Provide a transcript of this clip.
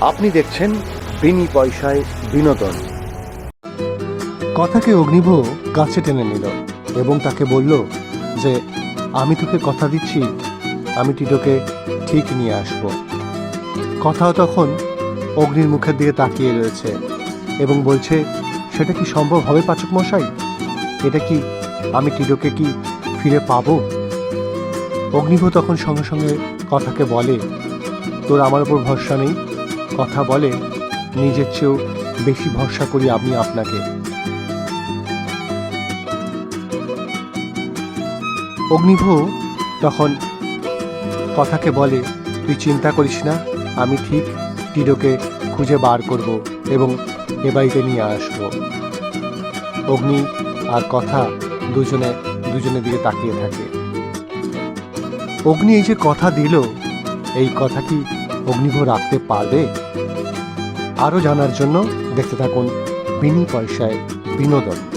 আপনি দেখছেন বিনি পয়সায় বিনোদন। কথাকে অগ্নিভ কাছে টেনে নিল এবং তাকে বলল যে, আমি তোকে কথা দিচ্ছি, আমি টিটোকে ঠিক নিয়ে আসব। কথাও তখন অগ্নির মুখের দিকে তাকিয়ে রয়েছে এবং বলছে, সেটা কি সম্ভব হবে পাচক মশাই? এটা কি আমি টিটোকে কি ফিরে পাবো? অগ্নিভ তখন সঙ্গে সঙ্গে কথাকে বলে, তোর আমার উপর ভরসা নেই কথা বলে, নিজের চেয়েও বেশি ভরসা করি আমি আপনাকে। অগ্নিভ তখন কথাকে বলে, তুই চিন্তা করিস না, আমি ঠিক টিডোকে খুঁজে বার করব এবং এ বাড়িতে নিয়ে আসব। অগ্নি আর কথা দুজনে, দুজনের দিকে তাকিয়ে থাকে। অগ্নি এই যে কথা দিল, এই কথা কি অগ্নিভ রাখতে পারবে? আরও জানার জন্য দেখতে থাকুন বিনি পয়সায় বিনোদন।